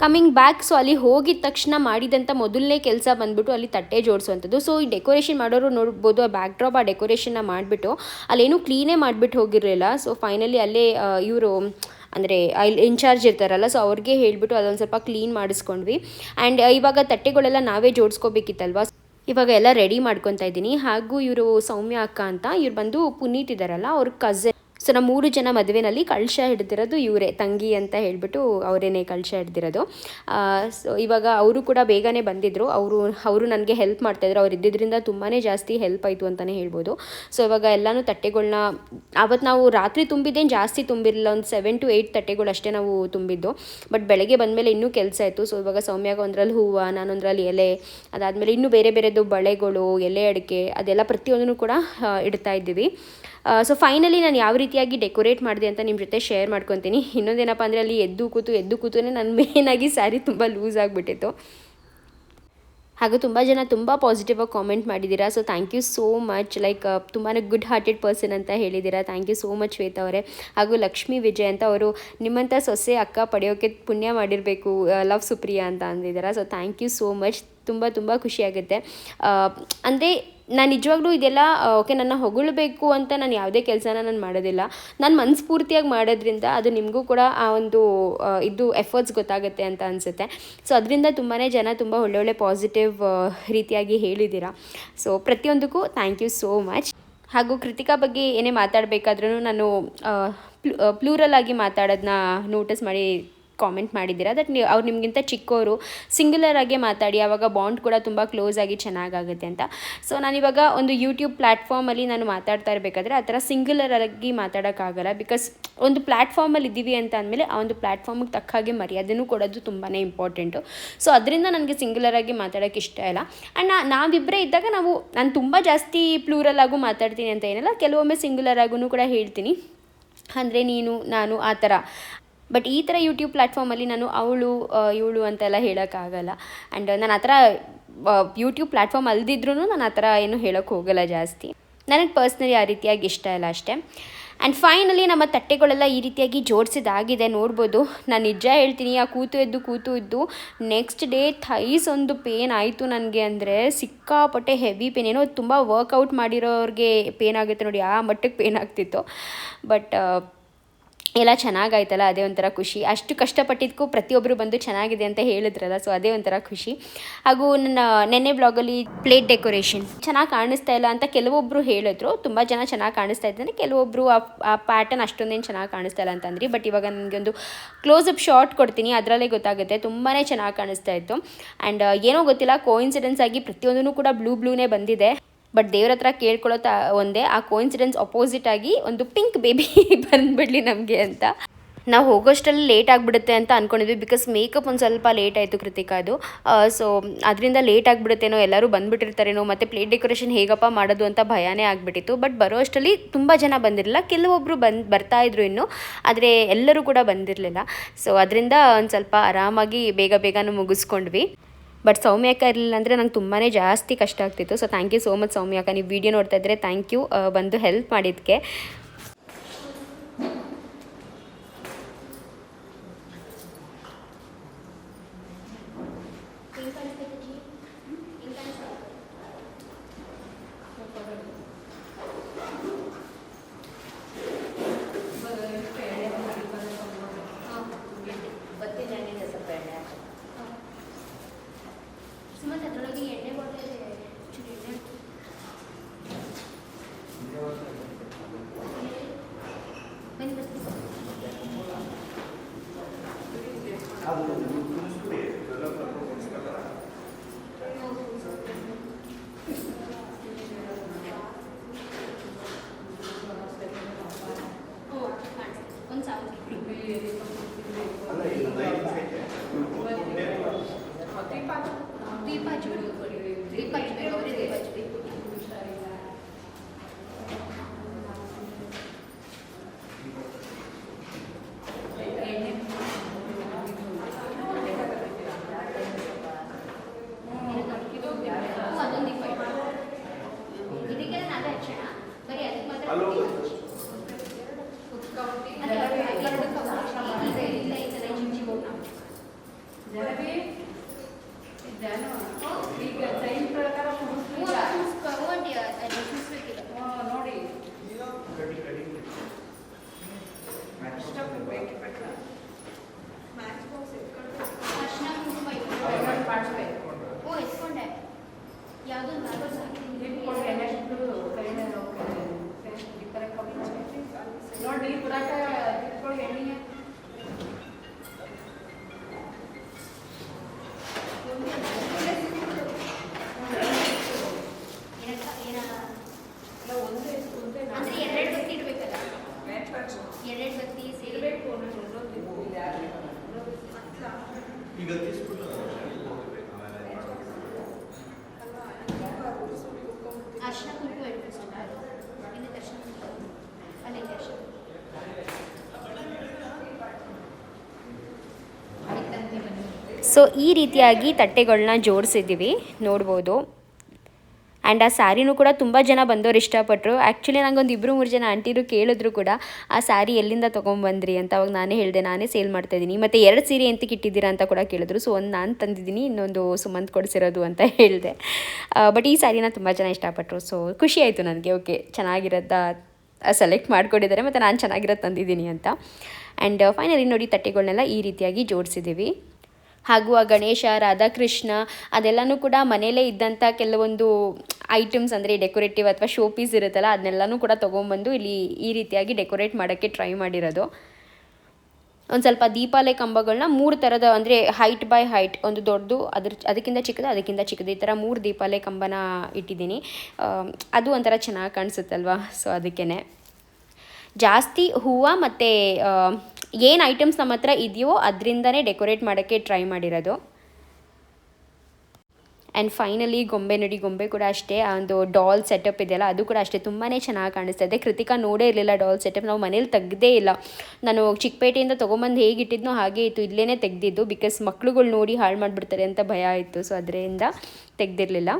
coming back so ಅಲ್ಲಿ ಹೋಗಿದ ತಕ್ಷಣ ಮಾಡಿದಂಥ ಮೊದಲನೇ ಕೆಲಸ ಬಂದ್ಬಿಟ್ಟು ಅಲ್ಲಿ ತಟ್ಟೆ ಜೋಡಿಸುವಂಥದ್ದು. ಸೊ ಈ ಡೆಕೋರೇಷನ್ ಮಾಡೋರು ನೋಡ್ಬೋದು, ಆ ಬ್ಯಾಕ್ ಡ್ರಾಪ್ ಆ ಡೆಕೋರೇಷನ್ನ ಮಾಡಿಬಿಟ್ಟು ಅಲ್ಲೇನು ಕ್ಲೀನೇ ಮಾಡಿಬಿಟ್ಟು ಹೋಗಿರಲಿಲ್ಲ. ಸೊ ಫೈನಲಿ ಅಲ್ಲೇ ಇವರು, ಅಂದರೆ ಅಲ್ಲಿ ಇನ್ಚಾರ್ಜ್ ಇರ್ತಾರಲ್ಲ ಸೊ ಅವ್ರಿಗೆ ಹೇಳಿಬಿಟ್ಟು ಅದೊಂದು ಸ್ವಲ್ಪ ಕ್ಲೀನ್ ಮಾಡಿಸ್ಕೊಂಡ್ವಿ. ಆ್ಯಂಡ್ ಇವಾಗ ತಟ್ಟೆಗಳೆಲ್ಲ ನಾವೇ ಜೋಡಿಸ್ಕೋಬೇಕಿತ್ತಲ್ವ? ಇವಾಗ ಎಲ್ಲ ರೆಡಿ ಮಾಡ್ಕೊತಾ ಇದ್ದೀನಿ. ಹಾಗೂ ಇವರು ಸೌಮ್ಯ ಅಕ್ಕ ಅಂತ, ಇವ್ರು ಬಂದು ಪುನೀತ್ ಇದ್ದಾರಲ್ಲ ಅವ್ರ ಕಝನ್ ಸೊ ನಮ್ಮ ಮೂರು ಜನ ಮದುವೆನಲ್ಲಿ ಕಳಶ ಹಿಡ್ದಿರೋದು ಇವರೇ, ತಂಗಿ ಅಂತ ಹೇಳಿಬಿಟ್ಟು ಅವರೇನೆ ಕಳಶ ಹಿಡ್ದಿರೋದು. ಸೊ ಇವಾಗ ಅವರು ಕೂಡ ಬೇಗನೆ ಬಂದಿದ್ದರು ಅವರು ಅವರು ನನಗೆ ಹೆಲ್ಪ್ ಮಾಡ್ತಾಯಿದ್ರು. ಅವ್ರು ಇದ್ದಿದ್ದರಿಂದ ತುಂಬಾ ಜಾಸ್ತಿ ಹೆಲ್ಪ್ ಆಯಿತು ಅಂತಲೇ ಹೇಳ್ಬೋದು. ಸೊ ಇವಾಗ ಎಲ್ಲನೂ ತಟ್ಟೆಗಳನ್ನ ಆವತ್ತು ನಾವು ರಾತ್ರಿ ತುಂಬಿದ್ದೇನು ಜಾಸ್ತಿ ತುಂಬಿರಲಿಲ್ಲ. ಒಂದು ಸೆವೆನ್ ಟು ಏಯ್ಟ್ ತಟ್ಟೆಗಳು ಅಷ್ಟೇ ನಾವು ತುಂಬಿದ್ದು. ಬಟ್ ಬೆಳಗ್ಗೆ ಬಂದಮೇಲೆ ಇನ್ನೂ ಕೆಲಸ ಆಯಿತು. ಸೊ ಇವಾಗ ಸೌಮ್ಯಾಗ ಒಂದರಲ್ಲಿ ಹೂವು, ನಾನೊಂದರಲ್ಲಿ ಎಲೆ, ಅದಾದಮೇಲೆ ಇನ್ನೂ ಬೇರೆ ಬೇರೆದು ಬಳೆಗಳು, ಎಲೆ ಅಡಿಕೆ ಅದೆಲ್ಲ ಪ್ರತಿಯೊಂದನ್ನು ಕೂಡ ಇಡ್ತಾ ಇದ್ದೀವಿ. ಸೊ ಫೈನಲಿ ನಾನು ಯಾವ ರೀತಿಯಾಗಿ ಡೆಕೋರೇಟ್ ಮಾಡಿದೆ ಅಂತ ನಿಮ್ಮ ಜೊತೆ ಶೇರ್ ಮಾಡ್ಕೊತೀನಿ. ಇನ್ನೊಂದೇನಪ್ಪ ಅಂದರೆ ಅಲ್ಲಿ ಎದ್ದು ಕೂತು, ಎದ್ದು ಕೂತುನೆ ನಾನು ಮೇನ್ ಮೇನಾಗಿ ಸ್ಯಾರಿ ತುಂಬ ಲೂಸ್ ಆಗಿಬಿಟ್ಟಿತ್ತು. ಹಾಗೂ ತುಂಬ ಜನ ತುಂಬ ಪಾಸಿಟಿವ್ ಆಗಿ ಕಾಮೆಂಟ್ ಮಾಡಿದ್ದೀರಾ so thank you so much like ತುಂಬಾ ಗುಡ್ ಹಾರ್ಟೆಡ್ ಪರ್ಸನ್ ಅಂತ ಹೇಳಿದ್ದೀರಾ thank you so much Shweta ಅವರೇ. ಹಾಗೂ ಲಕ್ಷ್ಮೀ ವಿಜಯ್ ಅಂತ ಅವರು ನಿಮ್ಮಂಥ ಸೊಸೆ ಅಕ್ಕ ಪಡೆಯೋಕ್ಕೆ ಪುಣ್ಯ ಮಾಡಿರಬೇಕು ಲವ್ ಸುಪ್ರಿಯಾ ಅಂತ ಅಂದಿದ್ದೀರಾ so thank you so much ತುಂಬ ತುಂಬ ಖುಷಿಯಾಗುತ್ತೆ ಅಂದರೆ ನಾನು ನಿಜವಾಗ್ಲೂ ಇದೆಲ್ಲ ಓಕೆ ನನ್ನ ಹೊಗಳಬೇಕು ಅಂತ ನಾನು ಯಾವುದೇ ಕೆಲಸನ ನಾನು ಮಾಡೋದಿಲ್ಲ. ನಾನು ಮನಸ್ಫೂರ್ತಿಯಾಗಿ ಮಾಡೋದ್ರಿಂದ ಅದು ನಿಮಗೂ ಕೂಡ ಆ ಒಂದು ಇದು ಎಫರ್ಟ್ಸ್ ಗೊತ್ತಾಗುತ್ತೆ ಅಂತ ಅನಿಸುತ್ತೆ. ಸೊ ಅದರಿಂದ ತುಂಬಾ ಜನ ತುಂಬ ಒಳ್ಳೊಳ್ಳೆ ಪಾಸಿಟಿವ್ ರೀತಿಯಾಗಿ ಹೇಳಿದ್ದೀರಾ. ಸೊ ಪ್ರತಿಯೊಂದಕ್ಕೂ ಥ್ಯಾಂಕ್ ಯು ಸೋ ಮಚ್ ಹಾಗೂ ಕೃತಿಕಾ ಬಗ್ಗೆ ಏನೇ ಮಾತಾಡಬೇಕಾದ್ರೂ ನಾನು ಪ್ಲೂರಲ್ ಆಗಿ ಮಾತಾಡೋದನ್ನ ನೋಟಿಸ್ ಮಾಡಿ ಕಾಮೆಂಟ್ ಮಾಡಿದ್ದೀರಾ? ದಟ್ ನೀವು ಅವ್ರು ನಿಮಗಿಂತ ಚಿಕ್ಕವರು ಸಿಂಗ್ಯುಲರ್ ಆಗಿ ಮಾತಾಡಿ ಆವಾಗ ಬಾಂಡ್ ಕೂಡ ತುಂಬ ಕ್ಲೋಸ್ ಆಗಿ ಚೆನ್ನಾಗಾಗುತ್ತೆ ಅಂತ. ಸೊ ನಾನಿವಾಗ ಒಂದು ಯೂಟ್ಯೂಬ್ ಪ್ಲ್ಯಾಟ್ಫಾರ್ಮಲ್ಲಿ ನಾನು ಮಾತಾಡ್ತಾ ಇರಬೇಕಾದ್ರೆ, ಆ ಥರ ಸಿಂಗ್ಯುಲರ್ ಆಗಿ ಮಾತಾಡೋಕ್ಕಾಗಲ್ಲ. ಬಿಕಾಸ್ ಒಂದು ಪ್ಲ್ಯಾಟ್ಫಾರ್ಮಲ್ಲಿ ಇದ್ದೀವಿ ಅಂತ ಅಂದಮೇಲೆ, ಆ ಒಂದು ಪ್ಲ್ಯಾಟ್ಫಾರ್ಮಿಗೆ ತಕ್ಕ ಹಾಗೆ ಮರ್ಯಾದೆನೂ ಕೊಡೋದು ತುಂಬಾ ಇಂಪಾರ್ಟೆಂಟು ಸೊ ಅದರಿಂದ ನನಗೆ ಸಿಂಗ್ಯುಲರ್ ಆಗಿ ಮಾತಾಡೋಕ್ಕೆ ಇಷ್ಟ ಇಲ್ಲ. ಆ್ಯಂಡ್ ನಾ ನಾವಿಬ್ಬರೇ ಇದ್ದಾಗ ನಾವು ನಾನು ತುಂಬ ಜಾಸ್ತಿ ಪ್ಲೂರಲ್ ಆಗು ಮಾತಾಡ್ತೀನಿ ಅಂತ ಏನಲ್ಲ, ಕೆಲವೊಮ್ಮೆ ಸಿಂಗ್ಯುಲರ್ ಆಗೂ ಕೂಡ ಹೇಳ್ತೀನಿ. ಅಂದರೆ ನೀನು, ನಾನು ಆ ಥರ. ಬಟ್ ಈ ಥರ ಯೂಟ್ಯೂಬ್ ಪ್ಲ್ಯಾಟ್ಫಾರ್ಮಲ್ಲಿ ನಾನು ಅವಳು ಇವಳು ಅಂತೆಲ್ಲ ಹೇಳೋಕ್ಕಾಗಲ್ಲ. ಆ್ಯಂಡ್ ನಾನು ಆ ಥರ ಯೂಟ್ಯೂಬ್ ಪ್ಲ್ಯಾಟ್ಫಾರ್ಮ್ ಅಲ್ದಿದ್ರೂ ನಾನು ಆ ಥರ ಏನು ಹೇಳೋಕ್ಕೆ ಹೋಗಲ್ಲ ಜಾಸ್ತಿ. ನನಗೆ ಪರ್ಸ್ನಲಿ ಆ ರೀತಿಯಾಗಿ ಇಷ್ಟ ಇಲ್ಲ ಅಷ್ಟೇ. ಆ್ಯಂಡ್ ಫೈನಲಿ ನಮ್ಮ ತಟ್ಟೆಗಳೆಲ್ಲ ಈ ರೀತಿಯಾಗಿ ಜೋಡಿಸಿದಾಗಿದೆ, ನೋಡ್ಬೋದು. ನಾನು ನಿಜ ಹೇಳ್ತೀನಿ, ಆ ಕೂತು ಎದ್ದು ಕೂತು ಇದ್ದು ನೆಕ್ಸ್ಟ್ ಡೇ ಥೈಸ್ ಒಂದು ಪೇನ್ ಆಯಿತು ನನಗೆ ಅಂದರೆ ಸಿಕ್ಕಾಪಟ್ಟೆ ಹೆವಿ ಪೇನ್ ಏನೋ ತುಂಬ ವರ್ಕೌಟ್ ಮಾಡಿರೋರಿಗೆ ಪೇನ್ ಆಗುತ್ತೆ ನೋಡಿ, ಆ ಮಟ್ಟಕ್ಕೆ ಪೇನ್ ಆಗ್ತಿತ್ತು. ಬಟ್ ಎಲ್ಲ ಚೆನ್ನಾಗಾಯ್ತಲ್ಲ, ಅದೇ ಒಂಥರ ಖುಷಿ. ಅಷ್ಟು ಕಷ್ಟಪಟ್ಟಿದ್ದಕ್ಕೂ ಪ್ರತಿಯೊಬ್ಬರು ಬಂದು ಚೆನ್ನಾಗಿದೆ ಅಂತ ಹೇಳಿದ್ರಲ್ಲ ಸೊ ಅದೇ ಒಂಥರ ಖುಷಿ. ಹಾಗೂ ನನ್ನ ನೆನ್ನೆ ಬ್ಲಾಗಲ್ಲಿ ಪ್ಲೇಟ್ ಡೆಕೋರೇಷನ್ ಚೆನ್ನಾಗಿ ಕಾಣಿಸ್ತಾ ಇಲ್ಲ ಅಂತ ಕೆಲವೊಬ್ಬರು ಹೇಳಿದ್ರು. ತುಂಬ ಜನ ಚೆನ್ನಾಗಿ ಕಾಣಿಸ್ತಾ ಇದ್ದಾನೆ ಕೆಲವೊಬ್ಬರು ಆ ಪ್ಯಾಟರ್ನ್ ಅಷ್ಟೊಂದೇನು ಚೆನ್ನಾಗಿ ಕಾಣಿಸ್ತಾ ಇಲ್ಲ ಅಂತಂದ್ರಿ. ಬಟ್ ಇವಾಗ ನನಗೆ ಒಂದು ಅಪ್ ಶಾರ್ಟ್ ಕೊಡ್ತೀನಿ, ಅದರಲ್ಲೇ ಗೊತ್ತಾಗುತ್ತೆ. ತುಂಬಾ ಚೆನ್ನಾಗಿ ಕಾಣಿಸ್ತಾ ಇತ್ತು. ಆ್ಯಂಡ್ ಏನೋ ಗೊತ್ತಿಲ್ಲ ಕೋಇನ್ಸಿಡೆನ್ಸ್ ಆಗಿ ಪ್ರತಿಯೊಂದೂ ಕೂಡ ಬ್ಲೂ ಬ್ಲೂನೇ ಬಂದಿದೆ. ಬಟ್ ದೇವ್ರ ಹತ್ರ ಕೇಳ್ಕೊಳ್ಳೋ ತ ಒಂದೇ. ಆ ಕೋಇನ್ಸಿಡೆನ್ಸ್ ಅಪೋಸಿಟ್ ಆಗಿ ಒಂದು ಪಿಂಕ್ ಬೇಬಿ ಬಂದ್ಬಿಡ್ಲಿ ನಮಗೆ ಅಂತ. ನಾವು ಹೋಗೋಷ್ಟರಲ್ಲಿ ಲೇಟ್ ಆಗಿಬಿಡುತ್ತೆ ಅಂತ ಅಂದ್ಕೊಂಡಿದ್ವಿ ಬಿಕಾಸ್ ಮೇಕಪ್ ಒಂದು ಸ್ವಲ್ಪ ಲೇಟ್ ಆಯಿತು ಕೃತಿಕಾದು ಸೊ ಅದರಿಂದ ಲೇಟ್ ಆಗಿಬಿಡುತ್ತೇನೋ, ಎಲ್ಲರೂ ಬಂದುಬಿಟ್ಟಿರ್ತಾರೇನೋ, ಮತ್ತು ಪ್ಲೇಟ್ ಡೆಕೋರೇಷನ್ ಹೇಗಪ್ಪ ಮಾಡೋದು ಅಂತ ಭಯನೇ ಆಗಿಬಿಟ್ಟಿತ್ತು. ಬಟ್ ಬರೋ ಅಷ್ಟರಲ್ಲಿ ತುಂಬ ಜನ ಬಂದಿರಲಿಲ್ಲ. ಕೆಲವೊಬ್ಬರು ಬಂದು ಬರ್ತಾಯಿದ್ರು ಇನ್ನು. ಆದರೆ ಎಲ್ಲರೂ ಕೂಡ ಬಂದಿರಲಿಲ್ಲ. ಸೊ ಅದರಿಂದ ಒಂದು ಸ್ವಲ್ಪ ಆರಾಮಾಗಿ ಬೇಗ ಬೇಗನೂ ಮುಗಿಸ್ಕೊಂಡ್ವಿ. ಬಟ್ ಸೌಮ್ಯಕ್ಕ ಇರಲಿಲ್ಲ ಅಂದರೆ ನಂಗೆ ತುಂಬಾ ಜಾಸ್ತಿ ಕಷ್ಟ ಆಗ್ತಿತ್ತು. So thank you so much ಸೌಮ್ಯಕ್ಕ ನೀವು ವಿಡಿಯೋ ನೋಡ್ತಾ ಇದ್ದರೆ ಥ್ಯಾಂಕ್ ಯು ಬಂದು ಹೆಲ್ಪ್ ಮಾಡಿದ್ದಕ್ಕೆ ಸೊ ಈ ರೀತಿಯಾಗಿ ತಟ್ಟೆಗಳನ್ನ ಜೋಡಿಸಿದ್ದೀವಿ. ನೋಡ್ಬೋದು. ಆ್ಯಂಡ್ ಆ ಸ್ಯಾರಿನೂ ಕೂಡ ತುಂಬ ಜನ ಬಂದವರು ಇಷ್ಟಪಟ್ಟರು ಆ್ಯಕ್ಚುಲಿ ನಂಗೊಂದು ಇಬ್ಬರು ಮೂರು ಜನ ಆಂಟಿರು ಕೇಳಿದ್ರು ಕೂಡ, ಆ ಸ್ಯಾರಿ ಎಲ್ಲಿಂದ ತೊಗೊಂಬಂದ್ರಿ? ಅಂತ ಅವಾಗ ನಾನೇ ಹೇಳಿದೆ, ನಾನೇ ಸೇಲ್ ಮಾಡ್ತಾ ಇದ್ದೀನಿ. ಮತ್ತು ಎರಡು ಸೀರೆ ಎಂತಕ್ಕೆ ಇಟ್ಟಿದ್ದೀರಾ? ಅಂತ ಕೂಡ ಕೇಳಿದ್ರು. ಸೊ ಒಂದು ನಾನು ತಂದಿದ್ದೀನಿ, ಇನ್ನೊಂದು ಸುಮಂತ್ ಕೊಡಿಸಿರೋದು ಅಂತ ಹೇಳಿದೆ. ಬಟ್ ಈ ಸ್ಯಾರಿನ ತುಂಬ ಜನ ಇಷ್ಟಪಟ್ಟರು ಸೊ ಖುಷಿ ಆಯಿತು ನನಗೆ. ಓಕೆ ಚೆನ್ನಾಗಿರೋದ ಸೆಲೆಕ್ಟ್ ಮಾಡಿಕೊಂಡಿದ್ದಾರೆ, ಮತ್ತು ನಾನು ಚೆನ್ನಾಗಿರೋದು ತಂದಿದ್ದೀನಿ ಅಂತ. ಆ್ಯಂಡ್ ಫೈನಲಿ ನೋಡಿ ತಟ್ಟೆಗಳನ್ನೆಲ್ಲ ಈ ರೀತಿಯಾಗಿ ಜೋಡಿಸಿದ್ದೀವಿ. ಹಾಗೂ ಆ ಗಣೇಶ, ರಾಧಾಕೃಷ್ಣ ಅದೆಲ್ಲನೂ ಕೂಡ ಮನೆಯಲ್ಲೇ ಇದ್ದಂಥ ಕೆಲವೊಂದು ಐಟಮ್ಸ್ ಅಂದರೆ ಡೆಕೋರೇಟಿವ್ ಅಥವಾ ಶೋ ಪೀಸ್ ಇರುತ್ತಲ್ಲ, ಅದನ್ನೆಲ್ಲನೂ ಕೂಡ ತೊಗೊಂಬಂದು ಇಲ್ಲಿ ಈ ರೀತಿಯಾಗಿ ಡೆಕೋರೇಟ್ ಮಾಡೋಕ್ಕೆ ಟ್ರೈ ಮಾಡಿರೋದು. ಒಂದು ಸ್ವಲ್ಪ ದೀಪಾಲಯ ಕಂಬಗಳನ್ನ ಮೂರು ಥರದ ಅಂದರೆ ಹೈಟ್ ಬೈ ಹೈಟ್ ಒಂದು ದೊಡ್ಡದು ಅದ್ರ ಅದಕ್ಕಿಂತ ಚಿಕ್ಕದು ಅದಕ್ಕಿಂತ ಚಿಕ್ಕದು, ಈ ಥರ ಮೂರು ದೀಪಾಲಯ ಕಂಬನ ಇಟ್ಟಿದ್ದೀನಿ. ಅದು ಒಂಥರ ಚೆನ್ನಾಗಿ ಕಾಣಿಸುತ್ತಲ್ವ? ಸೊ ಅದಕ್ಕೇ ಜಾಸ್ತಿ ಹೂವು ಮತ್ತು ಏನು ಐಟಮ್ಸ್ ನಮ್ಮ ಹತ್ರ ಇದೆಯೋ ಅದರಿಂದನೇ ಡೆಕೋರೇಟ್ ಮಾಡೋಕ್ಕೆ ಟ್ರೈ ಮಾಡಿರೋದು. ಆ್ಯಂಡ್ ಫೈನಲಿ ಗೊಂಬೆ ನಡಿ, ಗೊಂಬೆ ಕೂಡ ಅಷ್ಟೇ, ಆ ಒಂದು ಡಾಲ್ ಸೆಟಪ್ ಇದೆಯಲ್ಲ, ಅದು ಕೂಡ ಅಷ್ಟೇ ತುಂಬಾ ಚೆನ್ನಾಗಿ ಕಾಣಿಸ್ತಾ ಇದೆ. ಕೃತಿಕಾ ನೋಡೇ ಇರಲಿಲ್ಲ ಡಾಲ್ ಸೆಟಪ್ ನಾವು ಮನೇಲಿ ತೆಗ್ದೇ ಇಲ್ಲ. ನಾನು ಚಿಕ್ಕಪೇಟೆಯಿಂದ ತೊಗೊಂಬಂದು ಹೇಗೆ ಇಟ್ಟಿದ್ನೋ ಹಾಗೆ ಇತ್ತು ಇಲ್ಲೇ ತೆಗ್ದಿದ್ದು ಬಿಕಾಸ್ ಮಕ್ಳುಗಳು ನೋಡಿ ಹಾಳು ಮಾಡಿಬಿಡ್ತಾರೆ ಅಂತ ಭಯ ಆಯಿತು. ಸೊ ಅದರಿಂದ ತೆಗ್ದಿರಲಿಲ್ಲ.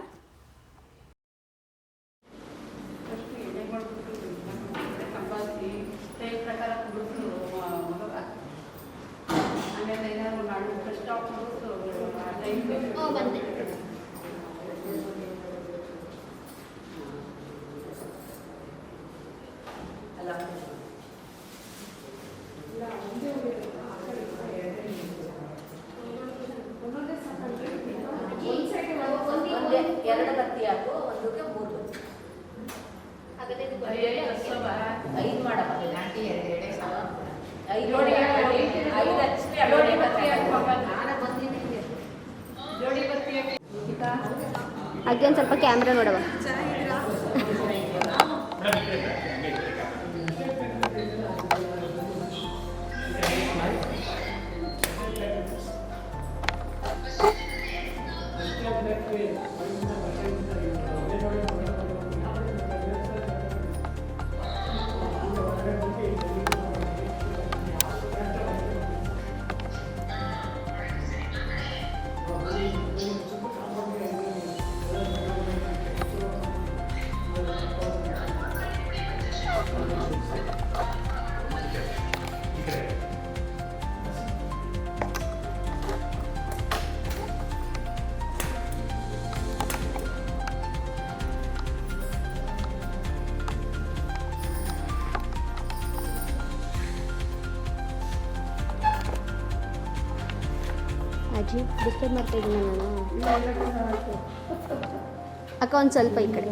ಕ್ಯಾಮ್ರಾ ನೋಡವ ಅಜ್ಜಿ ಮಾಡ್ತಾ ಇದ್ದೀನಿ ನಾನು. ಅಕ್ಕ ಒಂದು ಸ್ವಲ್ಪ ಈ ಕಡೆ.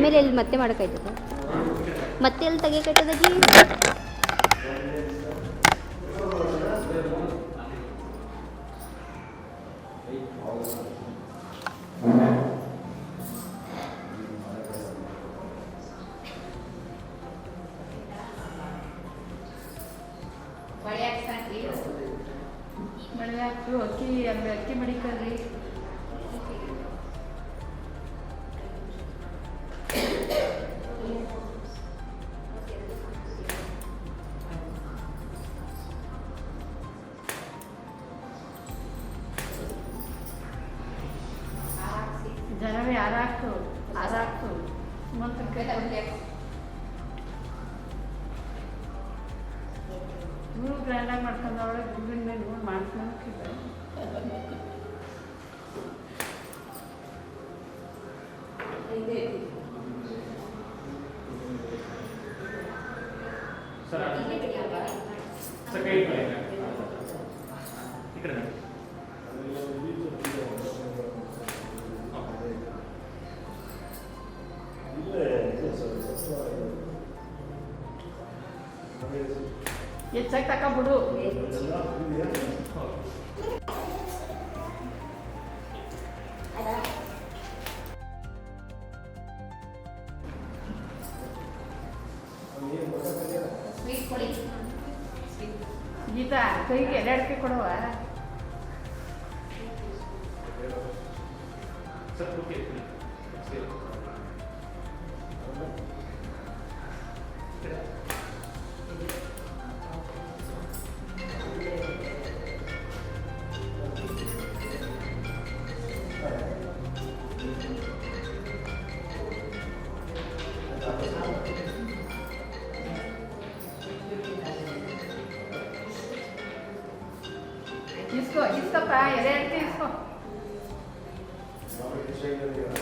ಆಮೇಲೆ ಎಲ್ಲಿ ಮತ್ತೆ ಮಾಡೋಕ್ಕಾಯ್ತದ? ಮತ್ತೆ ಎಲ್ಲಿ ತೆಗಿಯಕಾಯ್ತದ ಜನವೇ ಆರಾಕ್ತು ಆರಾಕ್ತು ಸುಮಂತ್ರ ಕೈ ಇವರು ಗ್ರ್ಯಾಂಡಾಗಿ ಮಾಡ್ಕೊಂಡವಳೆ ಗುರುವಿನ ಮೇಲೆ ನೋಡಿ ಮಾಡ್ಕೊಂಡ್ಕಿಲ್ಲ ಸರ್ ಹೆಚ್ಚಾಗಿ ತಕೊಂಬಿಡು ಗೀತಾ ಕೈಗೆ ಎರಡೆರಡಕ್ಕೆ ಕೊಡುವ ಹೋಗು